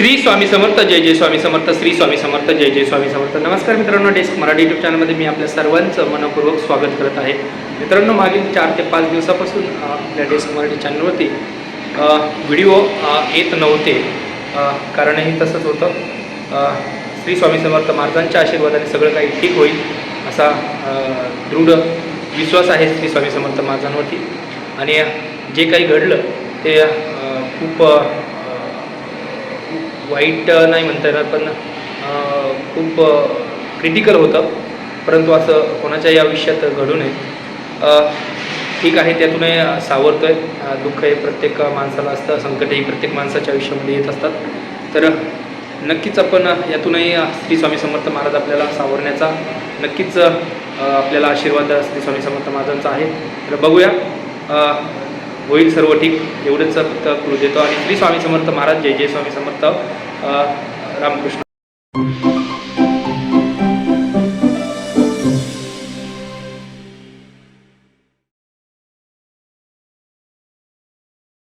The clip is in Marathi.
श्री स्वामी समर्थ जय जय स्वामी समर्थ श्री स्वामी समर्थ जय जय स्वामी समर्थ. नमस्कार मित्रांनो डेस्क मराठी यूट्यूब चॅनलमध्ये मी आपल्या सर्वांचं मनपूर्वक स्वागत करत आहे. मित्रांनो मागील चार ते पाच दिवसापासून आपल्या डेस्क मराठी चॅनलवरती व्हिडिओ येत नव्हते. कारणही तसंच होतं. श्री स्वामी समर्थ महाराजांच्या आशीर्वादाने सगळं काही ठीक होईल असा दृढ विश्वास आहे श्री स्वामी समर्थ महाराजांवरती. आणि जे काही घडलं ते खूप वाईट नाही म्हणता येणार पण खूप क्रिटिकल होतं. परंतु असं कोणाच्याही आयुष्यात घडू नये. ठीक आहे त्यातूनही सावरतो आहे दुःख हे प्रत्येक माणसाला असतं संकटही प्रत्येक माणसाच्या आयुष्यामध्ये येत असतात. तर नक्कीच आपण यातूनही श्री स्वामी समर्थ महाराज आपल्याला सावरण्याचा नक्कीच आपल्याला आशीर्वाद श्री स्वामी समर्थ महाराजांचा आहे. तर बघूया होईल सर्व ठीक. एवढंच फक्त क्लू देतो. आणि श्री स्वामी समर्थ महाराज जय जय स्वामी समर्थ. रामकृष्ण.